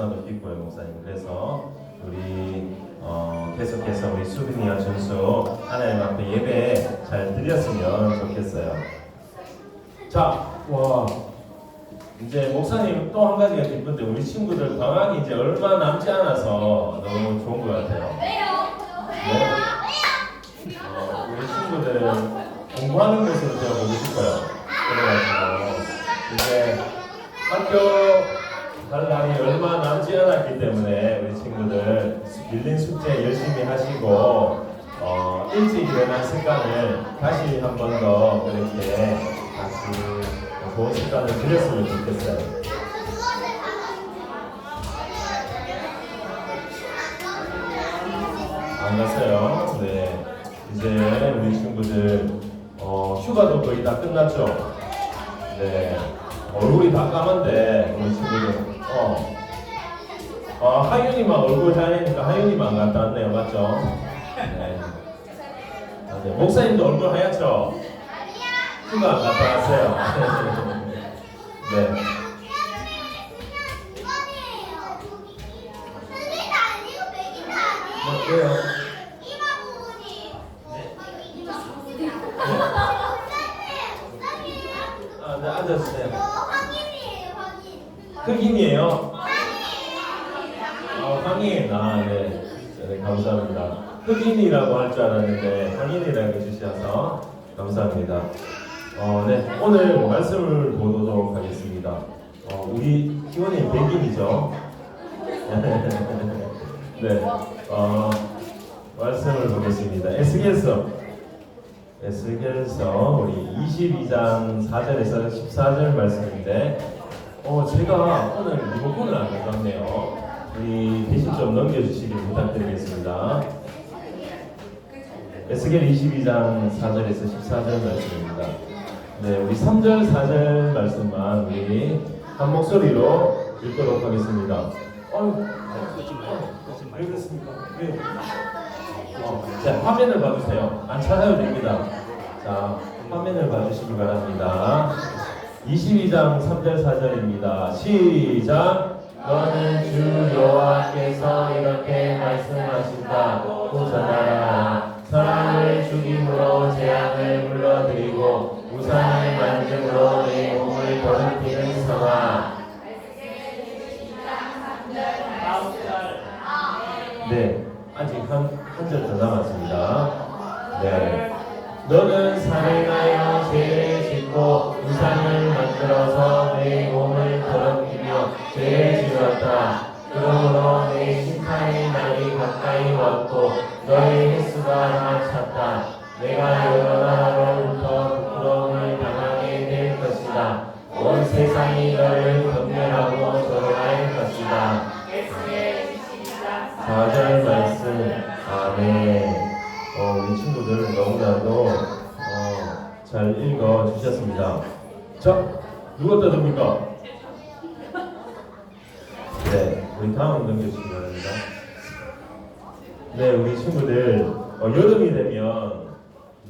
너무나도 기뻐요, 목사님. 그래서 우리 어, 계속해서 우리 수빈이와 준수 하나님 앞에 예배 잘 드렸으면 좋겠어요. 자, 와 이제 목사님 또 한 가지가 기쁜데 우리 친구들 방학이 이제 얼마 남지 않아서 너무 좋은 것 같아요. 네. 어, 우리 친구들은 공부하는 것으로 제가 보고 싶어요. 그래가지고 이제 학교 갈 날이 얼마 남지 않았기 때문에 우리 친구들 밀린 숙제 열심히 하시고 어, 일찍 일어난 습관을 다시 한 번더 그렇게 다시 좋은 습관을 들였으면 좋겠어요. 안 갔어요. 네. 이제 우리 친구들 어, 휴가도 거의 다 끝났죠. 네. 얼굴이 다 까만데 우리 친구들. 어. 어 하윤이만 얼굴 하얘니까 하윤이만 안 갔다 왔네요, 맞죠? 네. 맞아요. 목사님도 얼굴 하얗죠? 휴가 안 갔다 왔어요. 네. 뭐, 왜요? 아, 네, 앉아주세요. 흑인이에요? 어, 황인. 아, 네. 네, 감사합니다. 흑인이라고 할 줄 알았는데 황인이라고 해주셔서 감사합니다. 어, 네. 오늘 말씀을 보도록 하겠습니다. 어, 우리 희원이 백인이죠? 네. 어, 말씀을 보겠습니다. 에스겔서. 에스겔서 우리 22장 4절에서 14절 말씀인데 어, 제가 오늘 리모컨을 안 가져왔네요. 우리 대신 좀 넘겨주시길 부탁드리겠습니다. 에스겔 22장 4절에서 14절 말씀입니다. 네, 우리 3절, 4절 말씀만 우리 한 목소리로 읽도록 하겠습니다. 어, 왜 그렇습니까? 네. 어, 자, 화면을 봐주세요. 안 찾아도 됩니다. 자, 화면을 봐주시기 바랍니다. 22장 3절 4절입니다. 시작. 너는 주 여호와께서 이렇게 말씀하신다. 또 전하라. 사람을 죽임으로 재앙을 불러들이고 우상을 온 세상이 너를 경멸하고 조롱할 것이다. 4절 말씀 아멘 어, 우리 친구들 너무나도 어, 잘 읽어 주셨습니다 자 누가 떠듭니까? 네 우리 다음 넘겨주시기 바랍니다 네 우리 친구들 어, 여름이 되면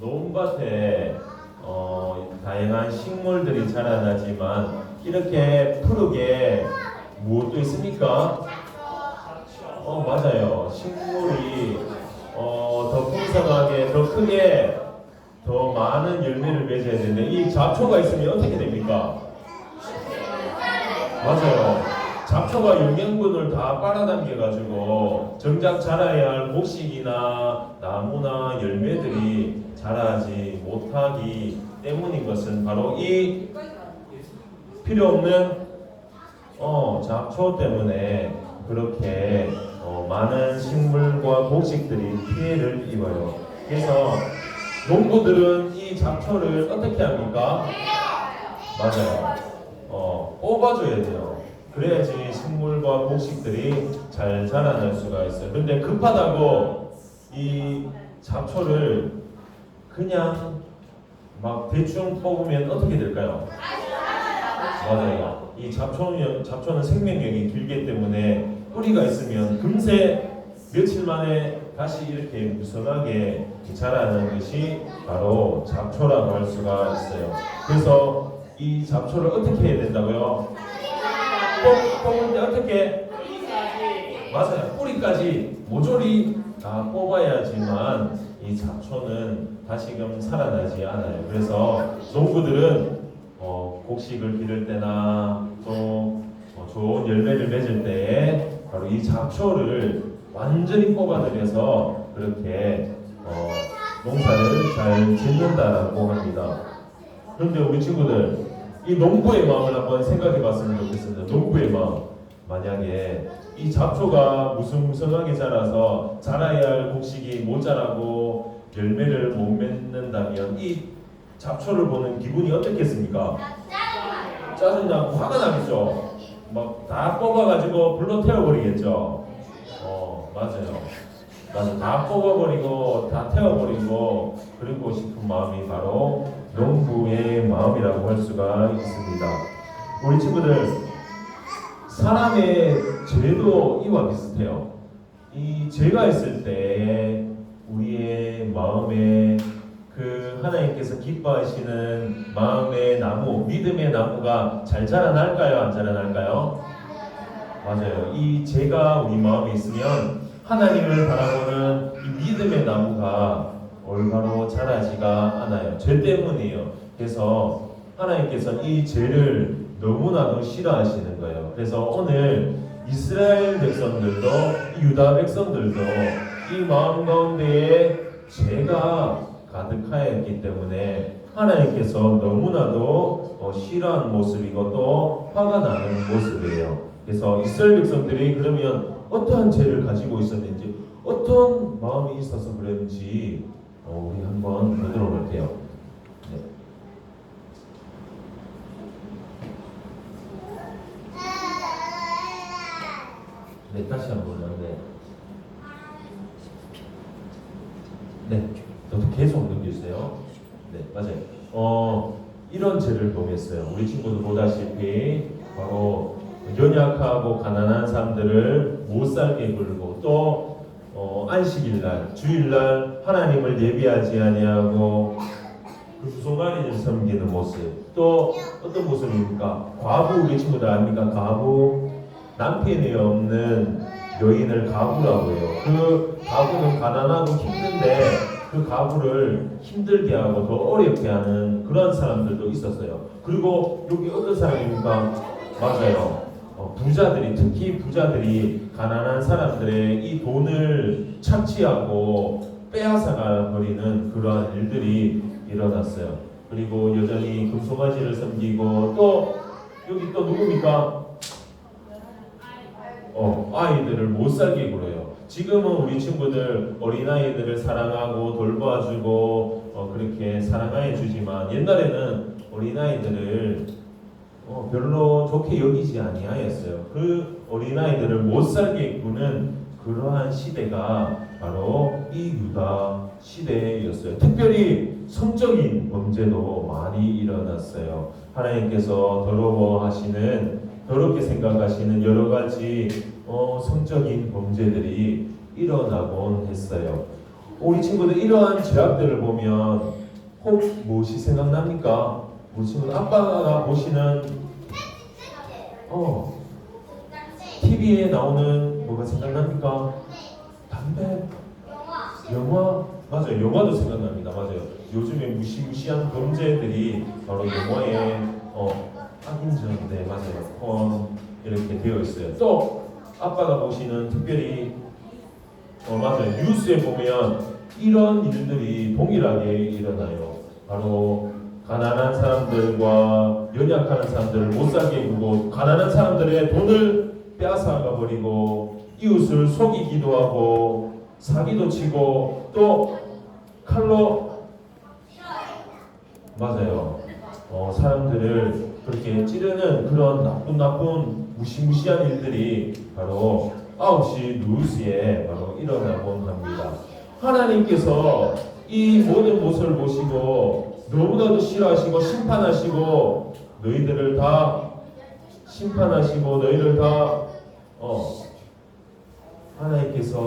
논밭에 어, 다양한 식물들이 자라나지만 이렇게 푸르게 무엇도 있습니까? 어 맞아요. 식물이 어, 더 풍성하게 더 크게 더 많은 열매를 맺어야 되는데 이 잡초가 있으면 어떻게 됩니까? 맞아요. 잡초가 영양분을 다 빨아당겨 가지고 정작 자라야 할 곡식이나 나무나 열매들이 자라지 못하기 때문인 것은 바로 이 필요 없는 어, 잡초 때문에 그렇게 어, 많은 식물과 곡식들이 피해를 입어요. 그래서 농부들은 이 잡초를 어떻게 합니까? 맞아요. 어, 뽑아줘야 돼요. 그래야지 식물과 곡식들이 잘 자라날 수가 있어요. 근데 급하다고 이 잡초를 그냥 막 대충 뽑으면 어떻게 될까요? 맞아요. 이 잡초는, 잡초는 생명력이 길기 때문에 뿌리가 있으면 금세 며칠 만에 다시 이렇게 무성하게 자라는 것이 바로 잡초라고 할 수가 있어요. 그래서 이 잡초를 어떻게 해야 된다고요? 뽑, 뽑을 때 어떻게? 맞아요. 뿌리까지 모조리 다 뽑아야지만 이 잡초는 다시금 살아나지 않아요. 그래서 농부들은 어, 곡식을 기를 때나 또 어, 좋은 열매를 맺을 때에 바로 이 잡초를 완전히 뽑아들여서 그렇게 어, 농사를 잘 짓는다라고 합니다. 그런데 우리 친구들 이 농부의 마음을 한번 생각해 봤으면 좋겠습니다. 농부의 마음. 만약에 이 잡초가 무성무성하게 자라서 자라야 할 곡식이 못 자라고 열매를 못 맺는다면 이 잡초를 보는 기분이 어떻겠습니까? 짜증나고 화가 나겠죠. 막 다 뽑아가지고 불로 태워버리겠죠. 어 맞아요. 맞아 다 뽑아버리고 다 태워버리고 그리고 싶은 마음이 바로 농부의 마음이라고 할 수가 있습니다. 우리 친구들 사람의 죄도 이와 비슷해요. 이 죄가 있을 때 우리의 마음에 그 하나님께서 기뻐하시는 마음의 나무, 믿음의 나무가 잘 자라날까요? 안 자라날까요? 맞아요. 이 죄가 우리 마음에 있으면 하나님을 바라보는 이 믿음의 나무가 올바로 자라지가 않아요. 죄 때문이에요. 그래서 하나님께서 이 죄를 너무나도 싫어하시는 거예요. 그래서 오늘 이스라엘 백성들도 유다 백성들도 이 마음 가운데에 죄가 가득하였기 때문에 하나님께서 너무나도 어, 싫어하는 모습이고 또 화가 나는 모습이에요. 그래서 이스라엘 백성들이 그러면 어떠한 죄를 가지고 있었는지 어떤 마음이 있어서 그랬는지 어, 우리 한번 보도록 할게요. 네. 네, 다시 한번 네. 네, 저도 계속 넘겨주세요. 네, 맞아요. 어, 이런 죄를 범했어요. 우리 친구도 보다시피 바로 연약하고 가난한 사람들을 못 살게 굴고 또 어, 안식일날, 주일날 하나님을 예비하지 아니하고 그 부송아리를 섬기는 모습. 또 어떤 모습입니까? 과부 우리 친구들 압니까? 과부 남편이 없는 여인을 가부라고 해요. 그 가부는 가난하고 힘든데 그 가부를 힘들게 하고 더 어렵게 하는 그런 사람들도 있었어요. 그리고 여기 어떤 사람입니까? 맞아요. 어, 부자들이 특히 부자들이 가난한 사람들의 이 돈을 착취하고 빼앗아가 버리는 그러한 일들이 일어났어요. 그리고 여전히 금송아지를 섬기고 또 여기 또 누굽니까? 어, 아이들을 못 살게 굴어요. 지금은 우리 친구들 어린아이들을 사랑하고 돌봐주고 어, 그렇게 사랑해 주지만 옛날에는 어린아이들을 어, 별로 좋게 여기지 아니하였어요. 그 어린아이들을 못 살게 구는 그러한 시대가 바로 이 유다 시대였어요. 특별히 성적인 범죄도 많이 일어났어요. 하나님께서 더러워하시는 더럽게 생각하시는 여러 가지 어, 성적인 범죄들이 일어나곤 했어요. 우리 친구들 이러한 죄악들을 보면 혹 무엇이 생각납니까? 우리 친구들 아빠가 보시는 어 TV에 나오는 뭐가 생각납니까? 담배, 영화 맞아요. 영화도 생각납니다. 맞아요. 요즘에 무시무시한 범죄들이 바로 영화에 어 악인전 네 맞아요. 어, 이렇게 되어 있어요. 또 아빠가 보시는 특별히 어 맞아요. 뉴스에 보면 이런 일들이 동일하게 일어나요. 바로 가난한 사람들과 연약한 사람들을 못 살게 구고 가난한 사람들의 돈을 빼앗아가 버리고 이웃을 속이기도 하고 사기도 치고 또 칼로 맞아요. 어, 사람들을 그렇게 찌르는 그런 나쁜 나쁜 무시무시한 일들이 바로 9시 뉴스에 바로 일어나곤 합니다. 하나님께서 이 모든 모습을 보시고 너무나도 싫어하시고 심판하시고 너희들을 다 심판하시고 너희를 다 어, 하나님께서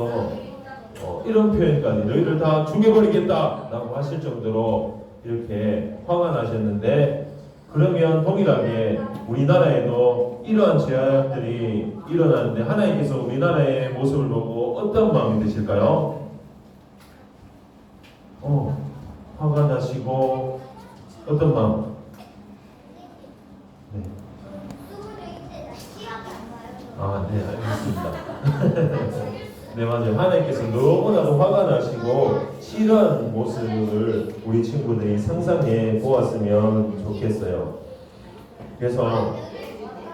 어, 이런 표현까지 너희를 다 죽여버리겠다라고 하실 정도로 이렇게 화가 나셨는데 그러면 동일하게 우리나라에도 이러한 제약들이 일어나는데 하나님께서 우리나라의 모습을 보고 어떤 마음이 드실까요? 어, 화가 나시고 어떤 마음? 네. 아, 네, 알겠습니다. 네, 맞아요. 하나님께서 너무나도 화가 나시고 싫어하는 모습을 우리 친구들이 상상해 보았으면 좋겠어요. 그래서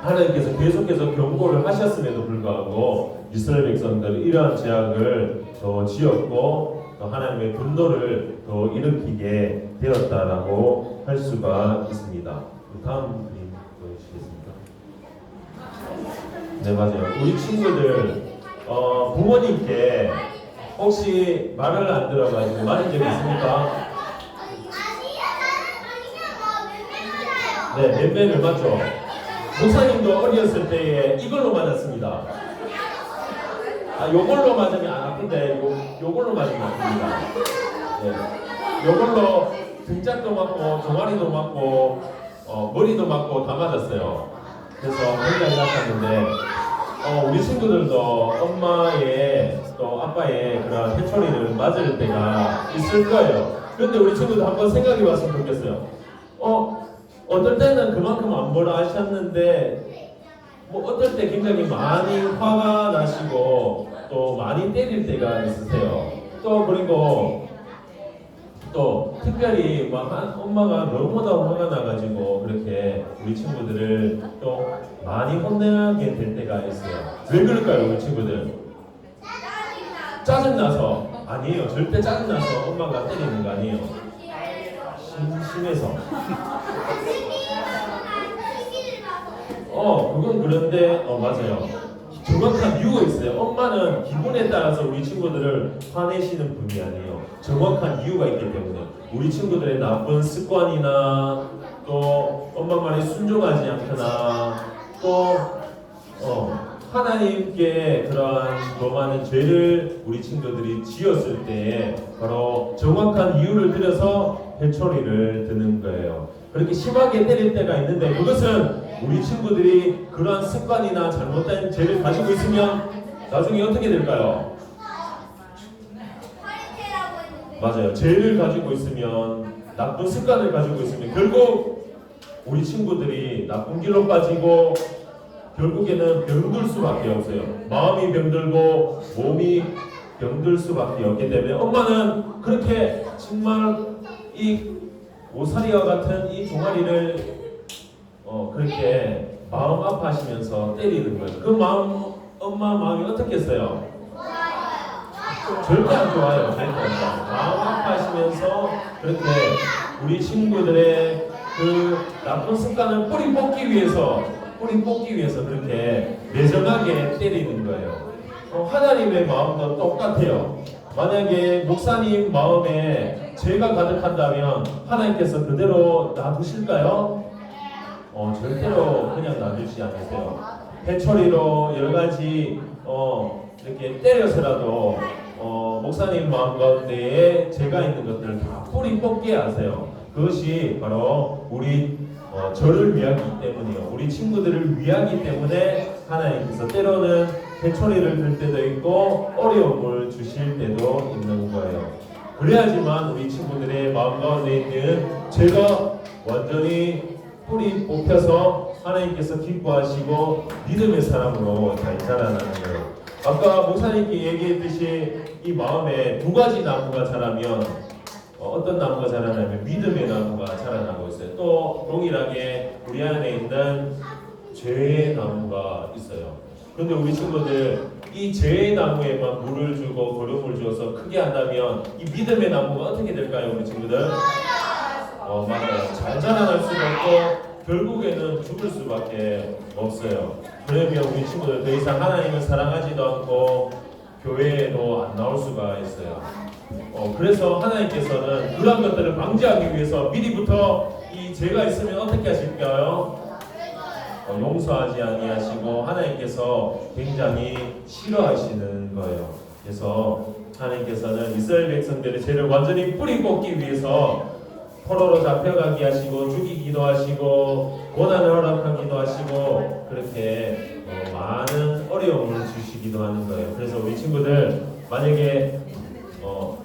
하나님께서 계속해서 경고를 하셨음에도 불구하고 이스라엘 백성들은 이러한 제약을 더 지었고 또 하나님의 분노를 더 일으키게 되었다라고 할 수가 있습니다. 다음 그림 보여주시겠습니까? 네 맞아요. 우리 친구들 어, 부모님께 혹시 말을 안 들어가지고 말인 적 있습니까? 네, 맨맨을 맞죠. 목사님도 어렸을 때에 이걸로 맞았습니다. 아, 요걸로 맞으면 안 아픈데 요, 요걸로 맞으면 아픕니다. 네. 요걸로 등짝도 맞고 종아리도 맞고 어, 머리도 맞고 다 맞았어요. 그래서 굉장히 아팠는데 어, 우리 친구들도 엄마의 또 아빠의 그런 해초리를 맞을 때가 있을 거예요. 근데 우리 친구들 한번 생각해 봤으면 좋겠어요. 어, 어떨 때는 그만큼 안 보라 하셨는데 뭐 어떨 때 굉장히 많이 화가 나시고 또 많이 때릴 때가 있으세요. 또 그리고 또 특별히 막 한- 엄마가 너무나 화가 나가지고 그렇게 우리 친구들을 또 많이 혼내게 될 때가 있어요. 왜 그럴까요, 우리 친구들? 짜증나서 아니에요. 절대 짜증나서 엄마가 때리는 거 아니에요. 심심해서. 어, 그건 그런데 어 맞아요. 정확한 이유가 있어요. 엄마는 기분에 따라서 우리 친구들을 화내시는 분이 아니에요. 정확한 이유가 있기 때문에 우리 친구들의 나쁜 습관이나 또 엄마 말에 순종하지 않거나 또 어, 하나님께 그러한 너많은 죄를 우리 친구들이 지었을 때 바로 정확한 이유를 들여서 회초리를 드는 거예요. 그렇게 심하게 때릴 때가 있는데 그것은 우리 친구들이 그러한 습관이나 잘못된 죄를 가지고 있으면 나중에 어떻게 될까요? 맞아요. 죄를 가지고 있으면 나쁜 습관을 가지고 있으면 결국 우리 친구들이 나쁜 길로 빠지고 결국에는 병들 수밖에 없어요. 마음이 병들고 몸이 병들 수밖에 없기 때문에 엄마는 그렇게 정말 이 오사리와 같은 이 종아리를 어 그렇게 마음 아파하시면서 때리는 거예요. 그 마음 엄마 마음이 어떻겠어요? 절대 안 좋아요. 좋아요. 마음 아파하시면서 그렇게 우리 친구들의 그 나쁜 습관을 뿌리 뽑기 위해서 뿌리 뽑기 위해서 그렇게 매정하게 때리는 거예요. 어, 하나님의 마음도 똑같아요. 만약에 목사님 마음에 죄가 가득한다면 하나님께서 그대로 놔두실까요? 어, 절대로 그냥 놔두지 않으세요. 해초리로 여러 가지 어, 이렇게 때려서라도 어, 목사님 마음 가운데에 죄가 있는 것들을 다 뿌리 뽑게 하세요. 그것이 바로 우리 어, 저를 위하기 때문이요. 우리 친구들을 위하기 때문에 하나님께서 때로는 해초리를 들 때도 있고 어려움을 주실 때도 있는 거예요. 그래야지만 우리 친구들의 마음 가운데 있는 죄가 완전히 뿌리 뽑혀서 하나님께서 기뻐하시고 믿음의 사람으로 잘 자라나는 거예요. 아까 목사님께 얘기했듯이 이 마음에 두 가지 나무가 자라면 어, 어떤 나무가 자라냐면 믿음의 나무가 자라나고 있어요. 또 동일하게 우리 안에 있는 죄의 나무가 있어요. 그런데 우리 친구들 이 죄의 나무에만 물을 주고 거름을 주어서 크게 한다면 이 믿음의 나무가 어떻게 될까요, 우리 친구들? 어 맞아요. 잘 자라날 수가 없고 결국에는 죽을 수밖에 없어요. 그러면 우리 친구들 더 이상 하나님을 사랑하지도 않고 교회에도 안 나올 수가 있어요. 어, 그래서 하나님께서는 그런 것들을 방지하기 위해서 미리부터 이 죄가 있으면 어떻게 하실까요? 어, 용서하지 아니하시고 하나님께서 굉장히 싫어하시는 거예요. 그래서 하나님께서는 이스라엘 백성들의 죄를 완전히 뿌리 뽑기 위해서 포로로 잡혀가게 하시고 죽이기도 하시고 고난을 허락하기도 하시고 그렇게 어, 많은 어려움을 주시기도 하는 거예요. 그래서 우리 친구들 만약에 어,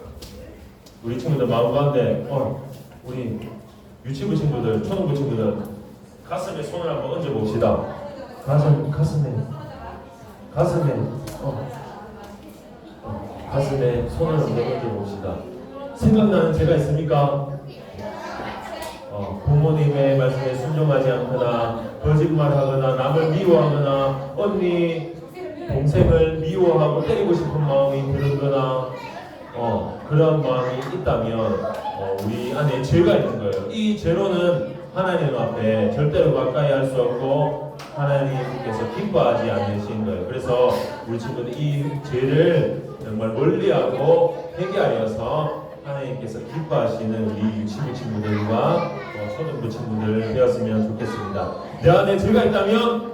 우리 친구들 마음 가운데 어, 우리 유치부 친구들, 초등부 친구들 가슴에 손을 한번 얹어 봅시다. 가슴 가슴에 가슴에 어, 어, 가슴에 손을 한번 얹어 봅시다. 생각나는 제가 있습니까? 어, 부모님의 말씀에 순종하지 않거나 거짓말하거나 남을 미워하거나 언니 동생을 미워하고 때리고 싶은 마음이 들거나 어, 그런 마음이 있다면 어, 우리 안에 죄가 있는 거예요. 이 죄로는 하나님 앞에 절대로 가까이 할 수 없고 하나님께서 기뻐하지 않으신 거예요. 그래서 우리 친구들 이 죄를 정말 멀리하고 회개하여서 하나님께서 기뻐하시는 우리 유치부 친구들과 어, 초등부 친구들 되었으면 좋겠습니다. 내 안에 죄가 있다면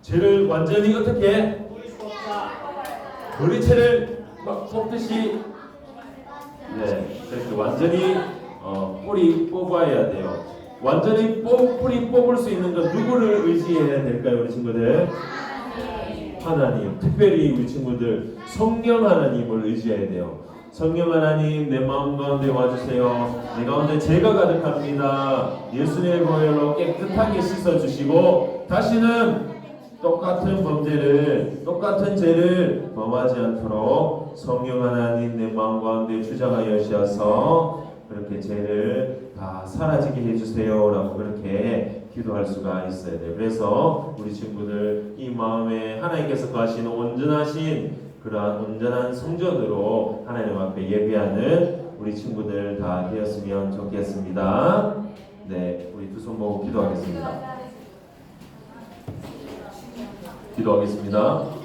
죄를 완전히 어떻게 머리채를 막 뽑듯이 네, 그렇게 완전히 어, 뿌리 뽑아야 돼요. 완전히 뽑, 뿌리 뽑을 수 있는 건 누구를 의지해야 될까요, 우리 친구들? 하나님, 특별히 우리 친구들 성령 하나님을 의지해야 돼요. 성령 하나님 내 마음 가운데 와주세요. 내 가운데 죄가 가득합니다. 예수님의 보혈로 깨끗하게 씻어주시고 다시는 똑같은 범죄를 똑같은 죄를 범하지 않도록 성령 하나님 내 마음 가운데 주장하여 주셔서 그렇게 죄를 다 사라지게 해주세요라고 그렇게 기도할 수가 있어야 돼요. 그래서 우리 친구들 이 마음에 하나님께서 거하시는 온전하신 그러한 온전한 성전으로 하나님 앞에 예배하는 우리 친구들 다 되었으면 좋겠습니다. 네, 우리 두 손 모으고 기도하겠습니다. 기도하겠습니다.